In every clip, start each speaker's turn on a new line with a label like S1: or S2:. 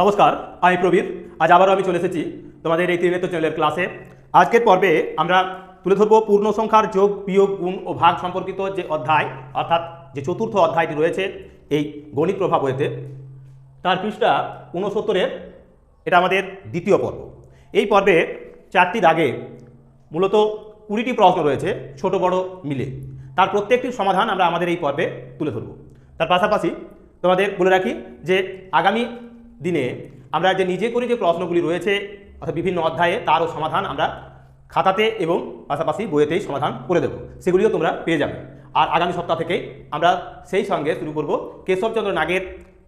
S1: নমস্কার, আমি প্রবীর। আজ আবারও আমি চলে এসেছি তোমাদের এই ত্রিনেত্র চ্যানেলের ক্লাসে। আজকের পর্বে আমরা তুলে ধরবো পূর্ণ সংখ্যার যোগ, বিয়োগ, গুণ ও ভাগ সম্পর্কিত যে অধ্যায়, অর্থাৎ যে চতুর্থ অধ্যায়টি রয়েছে এই গণিত প্রভাব বইতে। তার পৃষ্ঠা ঊনসত্তরের এটা আমাদের দ্বিতীয় পর্ব। এই পর্বে চারটি দাগে মূলত কুড়িটি প্রশ্ন রয়েছে, ছোট বড় মিলে। তার প্রত্যেকটির সমাধান আমরা আমাদের এই পর্বে তুলে ধরব। তার পাশাপাশি তোমাদের বলে রাখি যে আগামী দিনে আমরা যে নিজে করে যে প্রশ্নগুলি রয়েছে, অর্থাৎ বিভিন্ন অধ্যায়ে, তারও সমাধান আমরা খাতাতে এবং পাশাপাশি বইয়েতেই সমাধান করে দেবো। সেগুলিও তোমরা পেয়ে যাবে। আর আগামী সপ্তাহ থেকেই আমরা সেই সঙ্গে শুরু করব কেশবচন্দ্র নাগের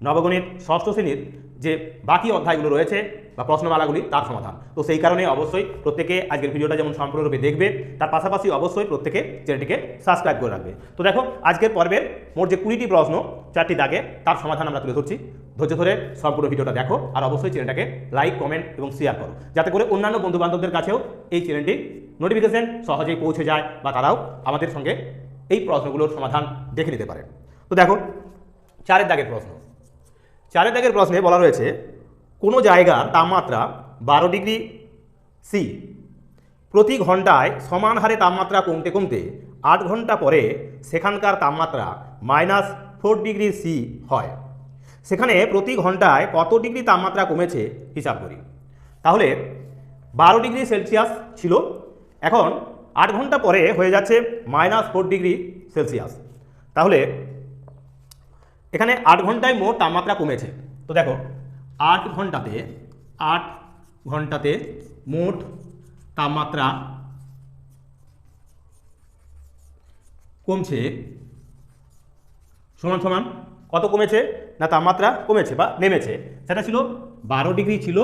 S1: নবগণিত ষষ্ঠ শ্রেণির যে বাকি অধ্যায়গুলো রয়েছে বা প্রশ্নমালাগুলি, তার সমাধান। তো সেই কারণে অবশ্যই প্রত্যেকে আজকের ভিডিওটা যেমন সম্পূর্ণরূপে দেখবে, তার পাশাপাশি অবশ্যই প্রত্যেকে চ্যানেলটিকে সাবস্ক্রাইব করে রাখবে। তো দেখো, আজকের পর্বের মোট যে কুড়িটি প্রশ্ন, চারটি দাগে তার সমাধান আমরা তুলে ধরছি। ধৈর্য ধরে সম্পূর্ণ ভিডিওটা দেখো আর অবশ্যই চ্যানেলটাকে লাইক কমেন্ট এবং শেয়ার করো। যাতে করে অন্যান্য বন্ধু বান্ধবদের কাছেও এই চ্যানেলটি নোটিফিকেশন সহজেই পৌঁছে যায় বা তারাও আমাদের সঙ্গে এই প্রশ্নগুলোর সমাধান দেখে নিতে পারে। তো দেখো, চারের দাগের প্রশ্ন। চারের দাগের প্রশ্নে বলা রয়েছে, কোনো জায়গার তাপমাত্রা বারো ডিগ্রি সি প্রতি ঘন্টায় সমান হারে তাপমাত্রা কমতে কমতে আট ঘণ্টা পরে সেখানকার তাপমাত্রা মাইনাস ফোর ডিগ্রি সি হয়। সেখানে প্রতি ঘন্টায় কত ডিগ্রি তাপমাত্রা কমেছে হিসাব করি। তাহলে বারো ডিগ্রি সেলসিয়াস ছিল, এখন আট ঘণ্টা পরে হয়ে যাচ্ছে মাইনাস ফোর ডিগ্রি সেলসিয়াস। তাহলে এখানে আট ঘন্টায় মোট তাপমাত্রা কমেছে। তো দেখো, আট ঘন্টাতে আট ঘন্টাতে মোট তাপমাত্রা কমছে সমান সমান কত কমেছে? না তাপমাত্রা কমেছে বা নেমেছে। সেটা ছিল বারো ডিগ্রি ছিল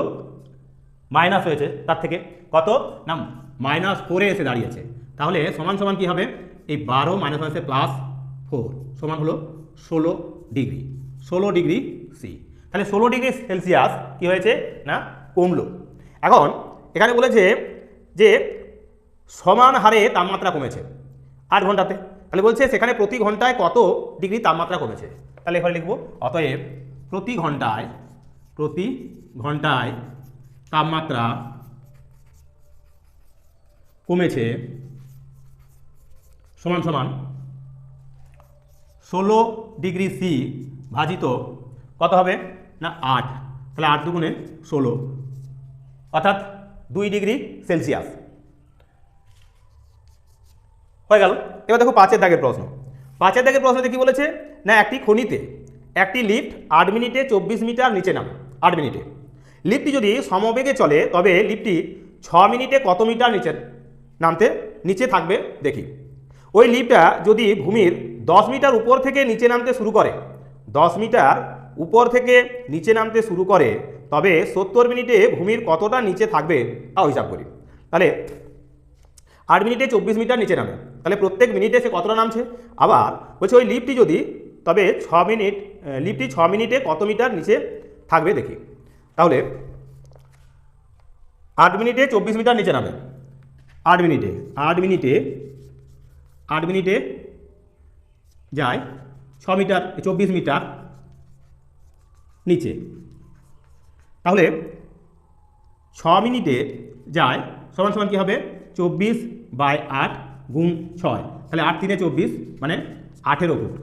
S1: মাইনাস হয়েছে তার থেকে। কত? না মাইনাস ফোরে এসে দাঁড়িয়েছে। তাহলে সমান সমান কী হবে? এই বারো মাইনাস হয়েছে প্লাস ফোর সমান হলো ষোলো ডিগ্রি। ষোলো ডিগ্রি সি তাহলে ষোলো ডিগ্রি সেলসিয়াস কী হয়েছে? না, কমলো। এখন এখানে বলেছে যে সমান হারে তাপমাত্রা কমেছে। আট ঘন্টাতে। তাহলে বলছে সেখানে প্রতি ঘন্টায় কত ডিগ্রি তাপমাত্রা কমেছে? তাহলে এখানে লিখব, অতএব প্রতি ঘন্টায় প্রতি ঘন্টায় তাপমাত্রা কমেছে সমান সমান ষোলো ডিগ্রি সি ভাজিত কত হবে? না, আট। তাহলে আট দুগুণে ষোলো। অর্থাৎ দুই ডিগ্রি সেলসিয়াস। হয়ে গেল। এবার দেখো পাঁচের দাগের প্রশ্ন। পাঁচের দাগের প্রশ্নতে কি বলেছে? না, একটি খনিতে। একটি লিফট আট মিনিটে চব্বিশ মিটার নিচে নামে, আট মিনিটে। লিফটটি যদি সমবেগে চলে, তবে লিফটটি ছ মিনিটে কত মিটার নিচে নামতে, নিচে থাকবে দেখি। ওই লিফটটা যদি ভূমির দশ মিটার উপর থেকে নিচে নামতে শুরু করে, দশ মিটার উপর থেকে নিচে নামতে শুরু করে, তবে সত্তর মিনিটে ভূমির কতটা নিচে থাকবে তাও হিসাব করি। তাহলে আট মিনিটে চব্বিশ মিটার নিচে নামে। তাহলে প্রত্যেক মিনিটে সে কতটা নামছে? আবার বলছে ওই লিফটটি যদি তবে ছ মিনিট লিফটটি ছ মিনিটে কত মিটার নিচে থাকবে দেখি। তাহলে আট মিনিটে চব্বিশ মিটার নিচে নামে। আট মিনিটে আট মিনিটে আট মিনিটে যায় ছ মিটার, চব্বিশ মিটার নিচে। তাহলে ছ মিনিটে যায় সমান সমান কী হবে? চব্বিশ বাই আট গুণ ছয়। তাহলে আট তিনে চব্বিশ মানে আঠেরো ফুট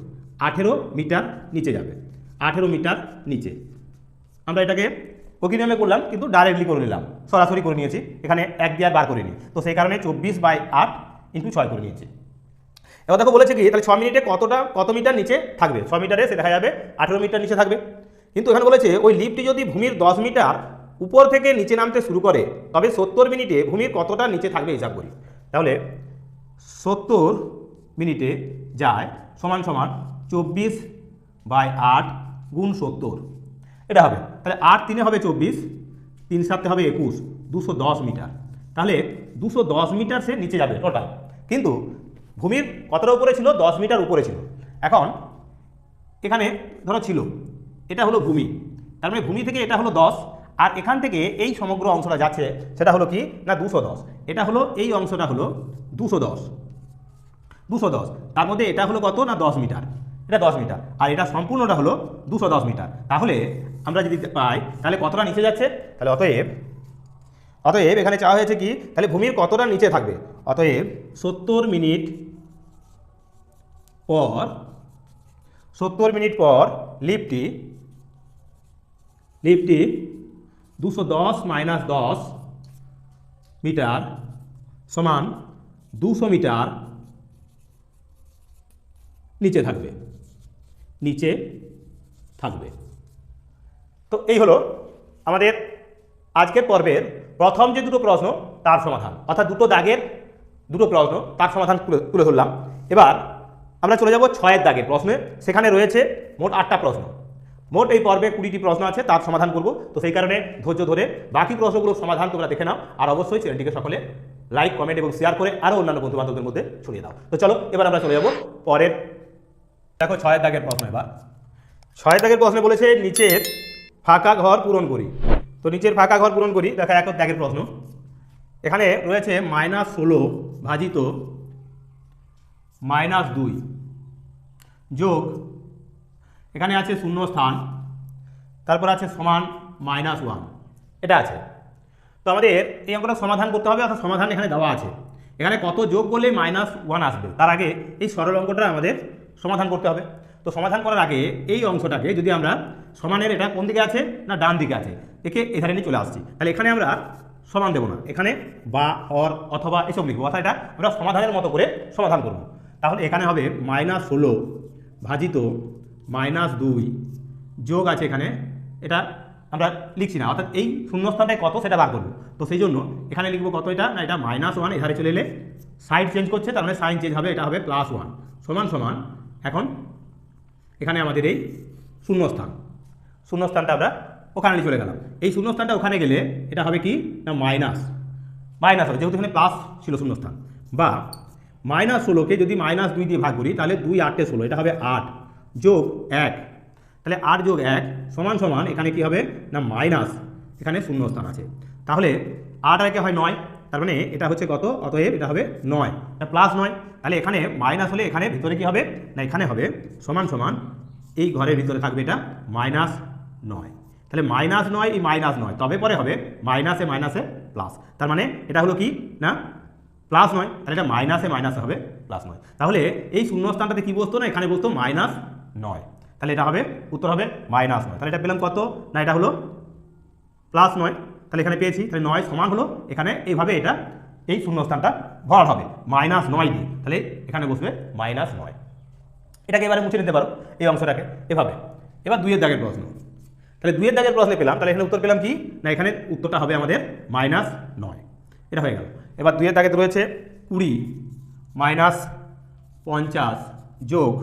S1: আঠেরো মিটার নিচে যাবে। আঠেরো মিটার নিচে। আমরা এটাকে ওকি নিয়মে করলাম, কিন্তু ডাইরেক্টলি করে নিলাম। সরাসরি করে নিয়েছি। এখানে এক দিয়ে বার করে নিই তো সেই কারণে চব্বিশ বাই আট ইন্টু ছয় করে নিয়েছি। এবার দেখো বলেছে কি, তাহলে ছ মিনিটে কতটা, কত মিটার নিচে থাকবে? ছ মিটারে সে দেখা যাবে আঠেরো মিটার নিচে থাকবে। কিন্তু এখানে বলেছে, ওই লিফটটি যদি ভূমির দশ মিটার উপর থেকে নিচে নামতে শুরু করে, তবে সত্তর মিনিটে ভূমির কতটা নিচে থাকবে হিসাব করি। তাহলে সত্তর মিনিটে যায় সমান সমান চব্বিশ বাই আট গুণ সত্তর। এটা হবে। তাহলে আট তিনে হবে চব্বিশ, তিন সাতে হবে একুশ, দুশো দশ মিটার। তাহলে দুশো দশ মিটার সে নিচে যাবে টোটাল কিন্তু ভূমির কতটা উপরে ছিল? দশ মিটার উপরে ছিল। এখন এখানে ধরো ছিল। এটা হলো ভূমি। তার মানে ভূমি থেকে এটা হলো দশ, আর এখান থেকে এই সমগ্র অংশটা যাচ্ছে, সেটা হলো কি? না, দুশো দশ। এটা হলো, এই অংশটা হলো দুশো দশ। দুশো দশ। তার মধ্যে এটা হলো কত? না, দশ মিটার। এটা দশ মিটার। আর এটা সম্পূর্ণটা হলো দুশো দশ মিটার। তাহলে আমরা যদি পাই, তাহলে কতটা নিচে যাচ্ছে? তাহলে অতএব অতএব এখানে চাওয়া হয়েছে কি, তাহলে ভূমির কতটা নিচে থাকবে? অতএব সত্তর মিনিট পর, সত্তর মিনিট পর লিফটটি লিফটটি দুশো দশ মাইনাস দশ মিটার সমান দুশো মিটার নিচে থাকবে। নিচে থাকবে। তো এই হলো আমাদের আজকের পর্বের প্রথম যে দুটো প্রশ্ন, তার সমাধান। অর্থাৎ দুটো দাগের দুটো প্রশ্ন, তার সমাধান তুলে ধরলাম। এবার আমরা চলে যাব ছয়ের দাগের প্রশ্নে। সেখানে রয়েছে মোট আটটা প্রশ্ন। মোট এই পর্বে কুড়িটি প্রশ্ন আছে, তার সমাধান করব। তো সেই কারণে ধৈর্য ধরে বাকি প্রশ্নগুলোর সমাধান তোমরা দেখে নাও। আর অবশ্যই চ্যানেলটিকে সকলে লাইক, কমেন্ট এবং শেয়ার করে আরও অন্যান্য বন্ধু বান্ধবদের মধ্যে ছড়িয়ে দাও। তো চলো, এবার আমরা চলে যাব পরের দেখো ছয়ের দাগের প্রশ্ন এবার। ছয় দাগের প্রশ্নে বলেছে, নিচের ফাঁকা ঘর পূরণ করি। তো নিচের ফাঁকা ঘর পূরণ করি, দেখা এক দাগের প্রশ্ন। এখানে রয়েছে মাইনাস ষোলো ভাজিত মাইনাস দুই যোগ, এখানে আছে শূন্য স্থান, তারপর আছে সমান মাইনাস ওয়ান। এটা আছে। তো আমাদের এই অঙ্কটা সমাধান করতে হবে, অর্থাৎ সমাধান এখানে দেওয়া আছে। এখানে কত যোগ করলে মাইনাস ওয়ান আসবে? তার আগে এই সরল অঙ্কটা আমাদের সমাধান করতে হবে। তো সমাধান করার আগে এই অংশটাকে যদি আমরা সমানের এটা কোন দিকে আছে না ডান দিকে আছে, একে এধারে নিয়ে চলে আসছি। তাহলে এখানে আমরা সমান দেবো না। এখানে বা, অর অথবা এসব লিখব। অর্থাৎ এটা আমরা সমাধানের মতো করে সমাধান করব। তাহলে এখানে হবে মাইনাস ষোলো ভাজিত মাইনাস দুই যোগ আছে এখানে। এটা আমরা লিখছি না। অর্থাৎ এই শূন্যস্থানটায় কত সেটা বার করব। তো সেই জন্য এখানে লিখব কত এটা না এটা মাইনাস ওয়ান, এধারে চলে এলে সাইড চেঞ্জ করছে, তার মানে সাইন চেঞ্জ হবে, এটা হবে প্লাস ওয়ান। সমান সমান এখন এখানে আমাদের এই শূন্যস্থান। শূন্যস্থানটা আমরা ওখানে চলে গেলাম। এই শূন্যস্থানটা ওখানে গেলে এটা হবে কি? না, মাইনাস। মাইনাস হবে, যেহেতু এখানে প্লাস ছিল শূন্যস্থান। বা মাইনাস ষোলোকে যদি মাইনাস দুই দিয়ে ভাগ করি, তাহলে দুই আটে ষোলো, এটা হবে আট যোগ এক। তাহলে আট যোগ এক সমান সমান এখানে কি হবে? না, মাইনাস এখানে শূন্যস্থান আছে। তাহলে আট আর একে হয় নয়। তার মানে এটা হচ্ছে কত? অতএব এটা হবে নয়। প্লাস নয়। তাহলে এখানে মাইনাস হলে এখানে ভিতরে কি হবে? না, এখানে হবে সমান সমান এই ঘরের ভিতরে থাকবে এটা মাইনাস নয়। তাহলে মাইনাস নয়, এই মাইনাস নয়। তবে পরে হবে মাইনাসে মাইনাসে প্লাস তার মানে এটা হলো কি? না প্লাস নয়। তাহলে এটা মাইনাসে মাইনাসে হবে প্লাস নয়। তাহলে এই শূন্যস্থানটাতে কী বসতো না? এখানে বসতো মাইনাস নয়। তাহলে এটা হবে, উত্তর হবে মাইনাস নয়। তাহলে এটা পেলাম কত? না, এটা হলো প্লাস নয়। তাহলে এখানে পেয়েছি, তাহলে নয় সমান হলো এখানে এইভাবে এটা, এই শূন্যস্থানটা ভর হবে মাইনাস নয় দিয়ে। তাহলে এখানে বসবে মাইনাস নয়। এটাকে এবারে মুছে নিতে পারো, এই অংশটাকে, এভাবে। এবার দুইয়ের দাগের প্রশ্ন। তাহলে দুইয়ের দাগের প্রশ্নে পেলাম, তাহলে এখানে উত্তর পেলাম কি? না, এখানে উত্তরটা হবে আমাদের মাইনাস নয়। এটা হয়ে গেল। এবার দুইয়ের দাগেতে রয়েছে কুড়ি মাইনাস পঞ্চাশ যোগ,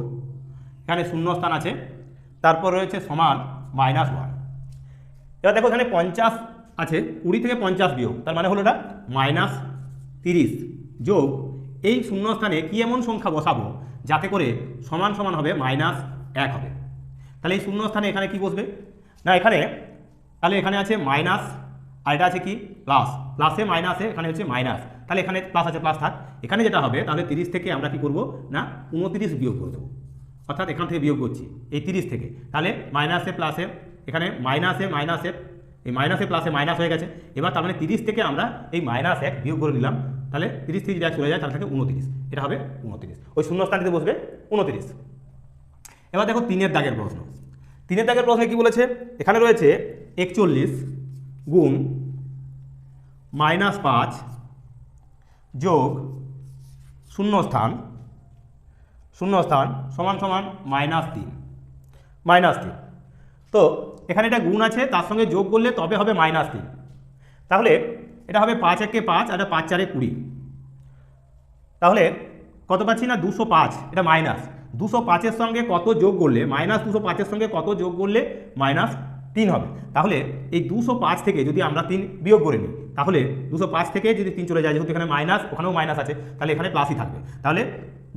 S1: এখানে শূন্যস্থান আছে, তারপর রয়েছে সমান মাইনাস ওয়ান এবার দেখো এখানে পঞ্চাশ আছে কুড়ি থেকে পঞ্চাশ বিয়োগ, তার মানে হলো এটা মাইনাস তিরিশ যোগ এই শূন্যস্থানে কি এমন সংখ্যা বসাবো? যাতে করে সমান সমান হবে মাইনাস এক হবে। তাহলে এই শূন্যস্থানে এখানে কি বসবে? না, এখানে, তাহলে এখানে আছে মাইনাস আর এটা আছে কি? প্লাস প্লাসে মাইনাসে এখানে হচ্ছে মাইনাস তাহলে এখানে প্লাস আছে প্লাস থাক। এখানে যেটা হবে, তাহলে তিরিশ থেকে আমরা কি করব? না, উনতিরিশ বিয়োগ করে দেবো। অর্থাৎ এখান থেকে বিয়োগ করছি, এই তিরিশ থেকে। তাহলে মাইনাসে প্লাসে এখানে মাইনাসে মাইনাসে এই মাইনাসে প্লাসে মাইনাস হয়ে গেছে। এবার তার মানে তিরিশ থেকে আমরা এই মাইনাস এক বিয়োগ করে নিলাম। তাহলে তিরিশ থেকে যা চলে যায় তার থেকে উনতিরিশ এটা হবে উনতিরিশ ওই শূন্যস্থানটিতে বসবে উনতিরিশ এবার দেখো তিনের দাগের প্রশ্ন। তিনের দাগের প্রশ্নে কি বলেছে? এখানে রয়েছে একচল্লিশ গুণ মাইনাস পাঁচ যোগ শূন্যস্থান। শূন্যস্থান সমান সমান মাইনাস তিন। মাইনাস তিন। তো এখানে এটা গুণ আছে, তার সঙ্গে যোগ করলে তবে হবে মাইনাস তিন। তাহলে এটা হবে পাঁচ একে পাঁচ, আর পাঁচ চারে কুড়ি। তাহলে কত পাচ্ছি না? দুশো পাঁচ, এটা মাইনাস দুশো পাঁচের সঙ্গে কত যোগ করলে মাইনাস দুশো পাঁচের সঙ্গে কত যোগ করলে মাইনাস তিন হবে? তাহলে এই দুশো পাঁচ থেকে যদি আমরা তিন বিয়োগ করে নিই, তাহলে দুশো পাঁচ থেকে যদি তিন চলে যায়, যেহেতু এখানে মাইনাস ওখানেও মাইনাস আছে, তাহলে এখানে প্লাসই থাকবে। তাহলে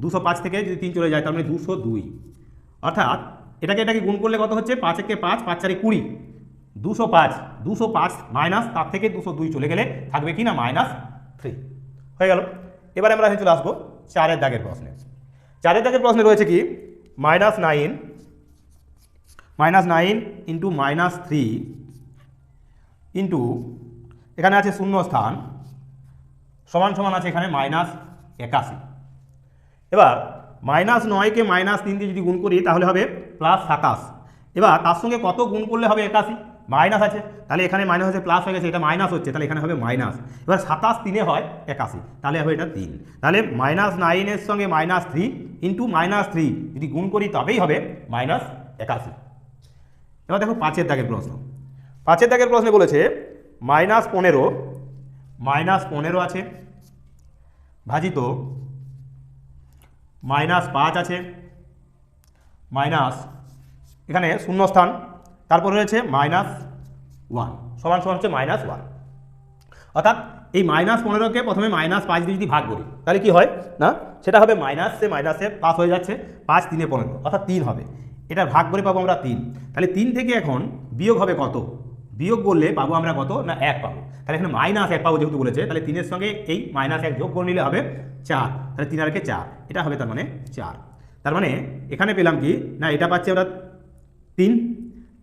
S1: দুশো পাঁচ থেকে যদি তিন চলে যায়, তার মানে দুশো দুই। অর্থাৎ এটাকে এটাকে গুণ করলে কত হচ্ছে? পাঁচ একে পাঁচ পাঁচ চারে কুড়ি। দুশো পাঁচ দুশো পাঁচ মাইনাস তার থেকে দুশো দুই চলে গেলে থাকবে কি না? Minus three. হয়ে গেল। এবারে আমরা চলে আসব চারের দাগের প্রশ্নে। চারের দাগের প্রশ্নে রয়েছে কি? Minus nine minus nine into minus three into, এখানে আছে শূন্য স্থান, সমান সমান আছে এখানে মাইনাস একাশি। এবার মাইনাস নয়কে মাইনাস তিন দিয়ে যদি গুণ করি তাহলে হবে প্লাস সাতাশ এবার তার সঙ্গে কত গুণ করলে হবে একাশি? মাইনাস আছে। তাহলে এখানে মাইনাস আছে প্লাস হয়ে গেছে, এটা মাইনাস হচ্ছে, তাহলে এখানে হবে মাইনাস এবার সাতাশ তিনে হয় একাশি, তাহলে হবে এটা তিন। তাহলে মাইনাস নাইনের সঙ্গে minus three into minus three যদি গুণ করি তবেই হবে মাইনাস একাশি। এবার দেখো পাঁচের দাগের প্রশ্ন। পাঁচের দাগের প্রশ্নে বলেছে মাইনাস পনেরো মাইনাস পনেরো আছে। ভাজিত মাইনাস পাঁচ আছে। মাইনাস, এখানে শূন্যস্থান, তারপর রয়েছে মাইনাস ওয়ান, সমান সমান হচ্ছে মাইনাস ওয়ান। অর্থাৎ এই মাইনাস পনেরোকে প্রথমে মাইনাস পাঁচ দিয়ে যদি ভাগ করি, তাহলে কি হয়? না? সেটা হবে মাইনাসে মাইনাসে পাস হয়ে যাচ্ছে, পাঁচ তিনে পনেরো, অর্থাৎ তিন হবে। এটা ভাগ করে পাবো আমরা তিন। তাহলে তিন থেকে এখন বিয়োগ হবে কত? বিয়োগ করলে পাবো আমরা কত? না, এক পাবো। তাহলে এখানে মাইনাস এক পাবো যেহেতু বলেছে, তাহলে তিনের সঙ্গে এই মাইনাস এক যোগ করে নিলে হবে চার। তাহলে তিন আর একে চার, এটা হবে তার মানে চার। তার মানে এখানে পেলাম কি? না, এটা পাচ্ছি আমরা তিন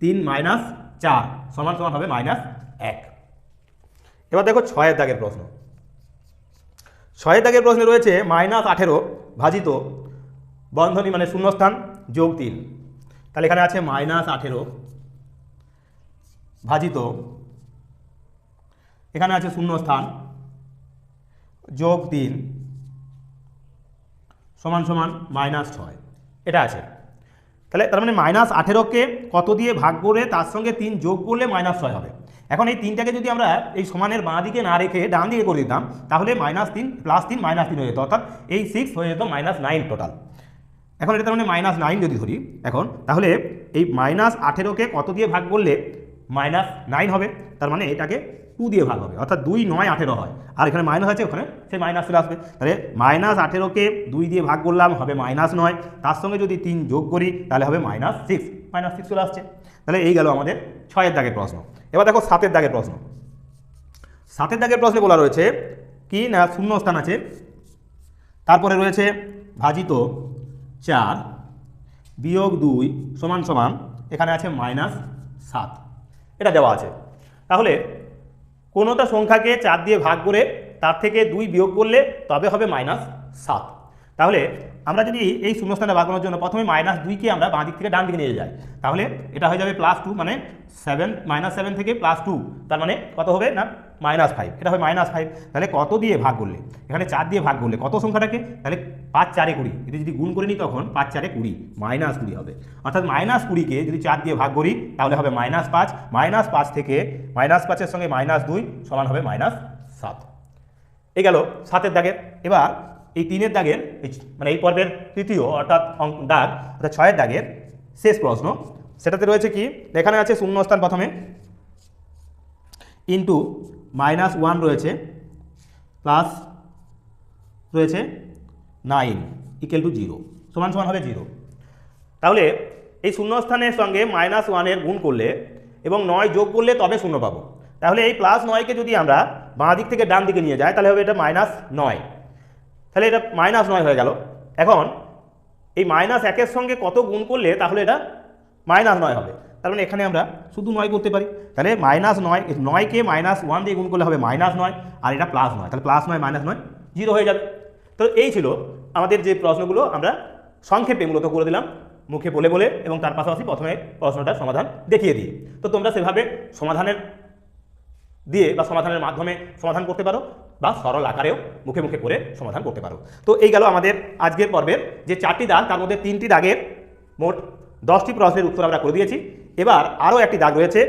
S1: তিন মাইনাস চার, সমান সমান হবে মাইনাস এক। এবার দেখো ছয়ের দাগের প্রশ্ন। ছয়ের দাগের প্রশ্নে রয়েছে মাইনাস আঠেরো ভাজিত বন্ধনী মানে শূন্যস্থান যোগ তিন। তাহলে এখানে আছে মাইনাস আঠেরো ভাজিত, এখানে আছে শূন্যস্থান যোগ তিন। সমান সমান মাইনাস ছয়। এটা আছে। তাহলে তার মানে মাইনাস আঠেরোকে কত দিয়ে ভাগ করে তার সঙ্গে তিন যোগ করলে মাইনাস ছয় হবে। এখন এই তিনটাকে যদি আমরা এই সমানের বাঁ দিকে না রেখে ডান দিকে করে দিতাম, তাহলে মাইনাস তিন প্লাস তিন মাইনাস তিন হয়ে যেত। অর্থাৎ এই সিক্স হয়ে যেত মাইনাস নাইন টোটাল এখন এটা তার মানে মাইনাস নাইন যদি ধরি, এখন তাহলে এই মাইনাস আঠেরোকে কত দিয়ে ভাগ করলে মাইনাস নাইন হবে? তার মানে এটাকে টু দিয়ে ভাগ হবে, অর্থাৎ দুই নয় আঠেরো হয়। আর এখানে মাইনাস আছে, ওখানে সেই মাইনাস চলে আসবে। তাহলে মাইনাস আঠেরোকে দুই দিয়ে ভাগ করলাম, হবে মাইনাস নয়। তার সঙ্গে যদি তিন যোগ করি, তাহলে হবে মাইনাস সিক্স মাইনাস সিক্স চলে আসছে। তাহলে এই গেল আমাদের ছয়ের দাগের প্রশ্ন। এবার দেখো সাতের দাগের প্রশ্ন। সাতের দাগের প্রশ্নে বলা রয়েছে, কি না শূন্য স্থান আছে? তারপরে রয়েছে, ভাজিত চার বিয়োগ দুই সমান সমান, এখানে আছে মাইনাস সাত। এটা দেওয়া আছে। তাহলে কোনোটা সংখ্যাকে চার দিয়ে ভাগ করে তার থেকে দুই বিয়োগ করলে তবে হবে মাইনাস সাত। তাহলে আমরা যদি এই শূন্যস্থানে করার জন্য প্রথমে মাইনাস দুইকে আমরা বাঁ দিক থেকে ডান দিকে নিয়ে যাই, তাহলে এটা হয়ে যাবে প্লাস টু মানে সেভেন মাইনাস সেভেন থেকে প্লাস টু তার মানে কত হবে না মাইনাস ফাইভ এটা হবে মাইনাস ফাইভ তাহলে কত দিয়ে ভাগ করলে? এখানে চার দিয়ে ভাগ করলে কত সংখ্যাটাকে? তাহলে পাঁচ চারে কুড়ি। এটা যদি গুণ করে নিই তখন পাঁচ চারে কুড়ি। মাইনাস কুড়ি হবে। অর্থাৎ মাইনাস কুড়িকে যদি চার দিয়ে ভাগ করি, তাহলে হবে মাইনাস পাঁচ। মাইনাস পাঁচ থেকে মাইনাস পাঁচের সঙ্গে মাইনাস দুই সমান হবে মাইনাস সাত। এ গেল সাতের দাগের। এবার এই তিনের দাগের মানে এই পর্বের তৃতীয় অর্থাৎ দাগ, অর্থাৎ ছয়ের দাগের শেষ প্রশ্ন। সেটাতে রয়েছে কি? এখানে আছে শূন্যস্থান প্রথমে। ইন্টু মাইনাস ওয়ান রয়েছে, প্লাস রয়েছে নাইন ইকুয়াল টু জিরো সমান সমান হবে জিরো তাহলে এই শূন্যস্থানের সঙ্গে মাইনাস ওয়ানের গুণ করলে এবং নয় যোগ করলে তবে শূন্য পাবো। তাহলে এই প্লাস নয়কে যদি আমরা বাঁ দিক থেকে ডান দিকে নিয়ে যাই, তাহলে হবে এটা মাইনাস নয়। তাহলে এটা মাইনাস নয় হয়ে গেল। এখন এই মাইনাস একের সঙ্গে কত গুণ করলে তাহলে এটা মাইনাস নয় হবে। তার মানে এখানে আমরা শুধু নয় করতে পারি। তাহলে মাইনাস নয় নয়কে মাইনাস ওয়ান দিয়ে গুণ করলে হবে মাইনাস নয়, আর এটা প্লাস নয়। তাহলে প্লাস নয় মাইনাস নয় জিরো হয়ে যাবে। তো এই ছিল আমাদের যে প্রশ্নগুলো আমরা সংক্ষেপে মূলত করে দিলাম, মুখে বলে বলে এবং তার পাশাপাশি প্রথমে প্রশ্নটার সমাধান দেখিয়ে দিয়ে তো তোমরা সেভাবে সমাধানের দিয়ে বা সমাধানের মাধ্যমে সমাধান করতে পারো বা সরল আকারেও মুখে মুখে করে সমাধান করতে পারো। তো এই গেল আমাদের আজকের পর্বের যে চারটি দাগ, তার মধ্যে তিনটি দাগের মোট দশটি প্রশ্নের উত্তর আমরা করে দিয়েছি। এবার আরও একটি দাগ রয়েছে,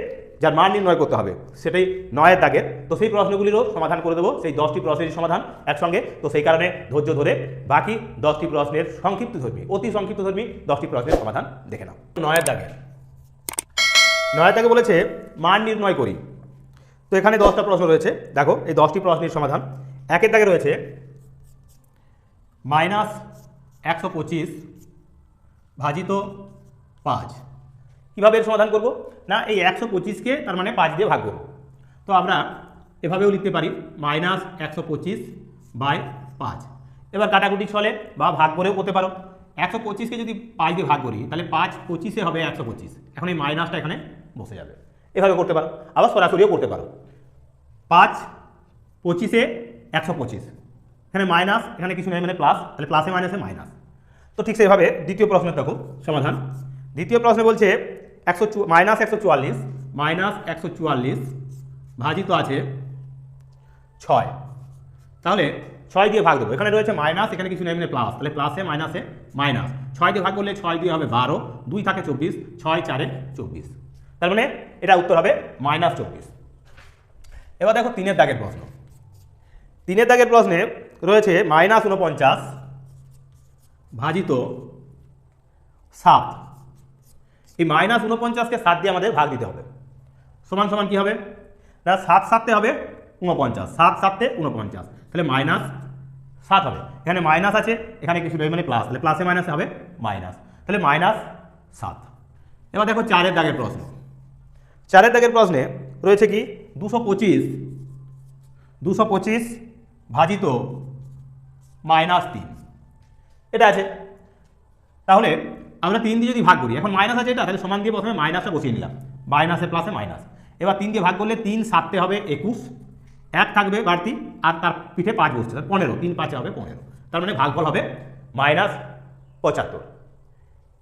S1: যার মান নির্ণয় করতে হবে। সেটাই নয়ের দাগের। তো সেই প্রশ্নগুলিরও সমাধান করে দেবো, সেই দশটি প্রশ্নেরই সমাধান একসঙ্গে। তো সেই কারণে ধৈর্য ধরে বাকি দশটি প্রশ্নের সংক্ষিপ্ত ধর্মী, অতি সংক্ষিপ্ত ধর্মী দশটি প্রশ্নের সমাধান দেখে নাও। নয়ের দাগের নয়ের দাগে বলেছে, মান নির্ণয় করি। তো এখানে দশটা প্রশ্ন রয়েছে। দেখো, এই দশটি প্রশ্নের সমাধান। একের দাগে রয়েছে, মাইনাস একশো পঁচিশ ভাজিত পাঁচ। কীভাবে এর সমাধান করব? না, এই একশো পঁচিশকে তার মানে পাঁচ দিয়ে ভাগ করব। তো আমরা এভাবেও লিখতে পারি, মাইনাস একশো পঁচিশ বাই পাঁচ। এবার কাটাকুটি চলে বা ভাগ করেও করতে পারো। একশো পঁচিশকে যদি পাঁচ দিয়ে ভাগ করি, তাহলে পাঁচ পঁচিশে হবে একশো পঁচিশ। এখন এই মাইনাসটা এখানে বসে যাবে। এভাবে করতে পারো। আবার সরাসরিও করতে পারো। পাঁচ পঁচিশে একশো পঁচিশ। এখানে মাইনাস, এখানে কিছু নেই মানে প্লাস তাহলে প্লাসে মাইনাসে মাইনাস। তো ঠিক সেইভাবে দ্বিতীয় প্রশ্নের দেখো, সমাধান দ্বিতীয় প্রশ্নে বলছে একশো মাইনাস একশো চুয়াল্লিশ। মাইনাস একশো চুয়াল্লিশ ভাজিত আছে ছয়। তাহলে ছয় দিয়ে ভাগ দেবো। এখানে রয়েছে মাইনাস এখানে কিছু নেই মানে প্লাস তাহলে প্লাসে মাইনাসে মাইনাস ছয় দিয়ে ভাগ করলে ছয় দিয়ে হবে বারো। দুই থাকে চব্বিশ ছয় চারে চব্বিশ। তার মানে এটা উত্তর হবে মাইনাস চব্বিশ। এবার দেখো তিনের দাগের প্রশ্ন। তিনের দাগের প্রশ্নে রয়েছে মাইনাস উনপঞ্চাশ ভাজিত সাত। এই মাইনাস উনপঞ্চাশকে সাত দিয়ে আমাদের ভাগ দিতে হবে। সমান সমান কি হবে? না সাত সাততে হবে উনপঞ্চাশ সাত সাততে উনপঞ্চাশ তাহলে মাইনাস সাত হবে। এখানে মাইনাস আছে, এখানে কিছু নেই মানে প্লাস তাহলে প্লাসে মাইনাসে হবে মাইনাস। তাহলে মাইনাস সাত। এবার দেখো চারের দাগের প্রশ্ন। চারের দাগের প্রশ্নে রয়েছে কি? দুশো পঁচিশ দুশো পঁচিশ ভাজিত মাইনাস তিন। এটা আছে। তাহলে আমরা তিন দিয়ে যদি ভাগ করি, এখন মাইনাস আছে এটা, তাহলে সমান দিয়ে প্রথমে মাইনাসটা বসিয়ে নিলাম। মাইনাসে প্লাসে মাইনাস এবার তিন দিয়ে ভাগ করলে তিন সাততে হবে একুশ, এক থাকবে বাড়তি, আর তার পিঠে পাঁচ বসছে, তাহলে পনেরো, তিন পাঁচে হবে পনেরো। তার মানে ভাগফল হবে মাইনাস পঁচাত্তর।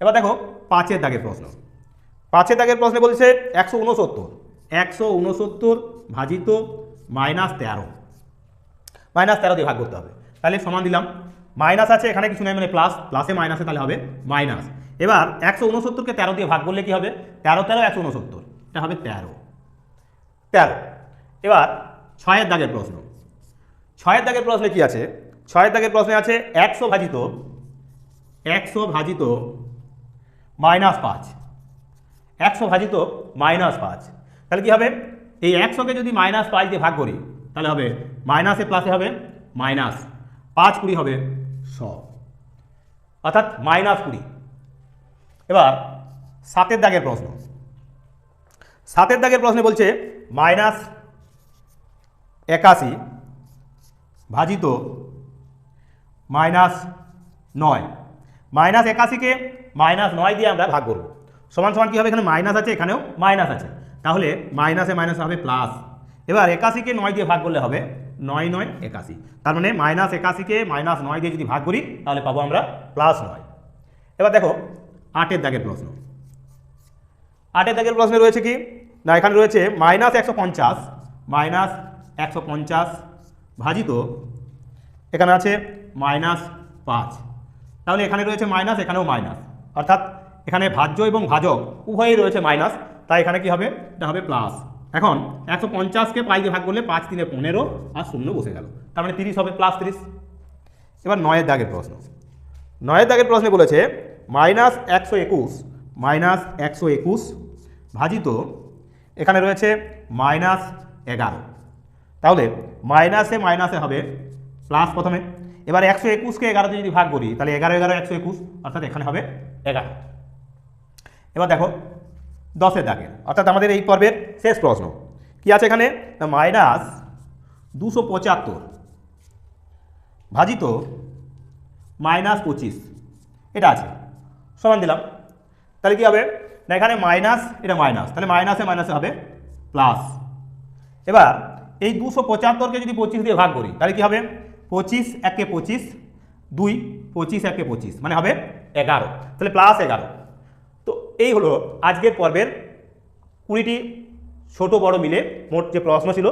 S1: এবার দেখো, পাঁচের দাগের প্রশ্ন। পাঁচের দাগের প্রশ্নে বলছে একশো উনসত্তর। একশো উনসত্তর ভাজিত মাইনাস তেরো। মাইনাস তেরো দিয়ে ভাগ করতে হবে। তাহলে সমান দিলাম। মাইনাস আছে, এখানে কিছু নেই মানে প্লাস প্লাসে মাইনাসে তাহলে হবে মাইনাস এবার একশো উনসত্তরকে তেরো দিয়ে ভাগ করলে কি হবে? তেরো তেরো, একশো উনসত্তর এটা হবে তেরো। তেরো। এবার ছয়ের দাগের প্রশ্ন। ছয়ের দাগের প্রশ্নে কি আছে? ছয়ের দাগের প্রশ্নে আছে একশো ভাজিত একশো ভাজিত মাইনাস পাঁচ। একশো ভাজিত মাইনাস পাঁচ। তাহলে কি হবে? এই একশোকে যদি মাইনাস পাঁচ দিয়ে ভাগ করি, তাহলে হবে মাইনাসে প্লাসে হবে মাইনাস পাঁচ কুড়ি হবে শ। অর্থাৎ মাইনাস কুড়ি। এবার সাতের দাগের প্রশ্ন। সাতের দাগের প্রশ্নে বলছে, মাইনাস একাশি ভাজিত মাইনাস নয়। মাইনাস একাশিকে মাইনাস নয় দিয়ে আমরা ভাগ করব। সমান সমান কী হবে এখানে? মাইনাস আছে, এখানেও মাইনাস আছে। তাহলে মাইনাসে মাইনাস হবে প্লাস। এবার একাশিকে নয় দিয়ে ভাগ করলে হবে নয় নয় একাশি। তার মানে মাইনাস একাশিকে মাইনাস নয় দিয়ে যদি ভাগ করি, তাহলে পাবো আমরা প্লাস নয়। এবার দেখো আটের দাগের প্রশ্ন। আটের দাগের প্রশ্নে রয়েছে কি? না, এখানে রয়েছে মাইনাস একশো পঞ্চাশ মাইনাস একশো পঞ্চাশ ভাজিত, এখানে আছে মাইনাস পাঁচ। তাহলে এখানে রয়েছে মাইনাস এখানেও মাইনাস অর্থাৎ এখানে ভাজ্য এবং ভাজক উভয়ই রয়েছে মাইনাস তাই এখানে কি হবে? এটা হবে প্লাস এখন একশো পঞ্চাশকে পাই দিয়ে ভাগ করলে পাঁচ তিনে পনেরো আর শূন্য বসে গেল। তার মানে তিরিশ হবে প্লাস তিরিশ। এবার নয়ের দাগের প্রশ্ন। নয়ের দাগের প্রশ্নে বলেছে মাইনাস একশো একুশ, মাইনাস একশো একুশ ভাজিত এখানে রয়েছে মাইনাস এগারো। তাহলে মাইনাসে মাইনাসে হবে প্লাস প্রথমে। এবার একশো একুশকে এগারোতে যদি ভাগ করি, তাহলে এগারো এগারো, একশো একুশ, অর্থাৎ এখানে হবে এগারো। এবার দেখো, দশের দাগের অর্থাৎ আমাদের এই পর্বের শেষ প্রশ্ন। কি আছে এখানে? না, মাইনাস দুশো পঁচাত্তর ভাজিত মাইনাস পঁচিশ। এটা আছে। সমান দিলাম। তাহলে কি হবে? না, এখানে মাইনাস এটা মাইনাস তাহলে মাইনাসে মাইনাসে হবে প্লাস এবার এই দুশো পঁচাত্তরকে যদি পঁচিশ দিয়ে ভাগ করি, তাহলে কি হবে? পঁচিশ একে পঁচিশ, দুই, পঁচিশ একে পঁচিশ মানে হবে এগারো। তাহলে প্লাস এগারো। তো এই হলো আজকের পর্বের কুড়িটি ছোট বড় মিলে মোট যে প্রশ্ন ছিল,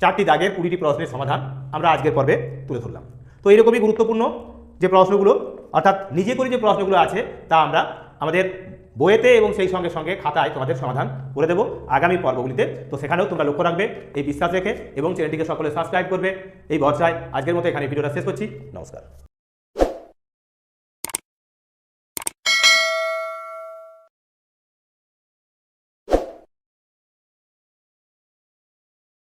S1: চারটি দাগের কুড়িটি প্রশ্নের সমাধান আমরা আজকের পর্বে তুলে ধরলাম। তো এইরকমই গুরুত্বপূর্ণ যে প্রশ্নগুলো অর্থাৎ নিজে করে যে প্রশ্নগুলো আছে, তা আমরা আমাদের বইয়েতে এবং সেই সঙ্গে সঙ্গে খাতায় তোমাদের সমাধান করে দেবো আগামী পর্বগুলিতে। তো সেখানেও তোমরা লক্ষ্য রাখবে, এই বিশ্বাস রেখে এবং চ্যানেলটিকে সকলে সাবস্ক্রাইব করবে। এই বর্ষায় আজকের মতো এখানে ভিডিওটা শেষ করছি। নমস্কার।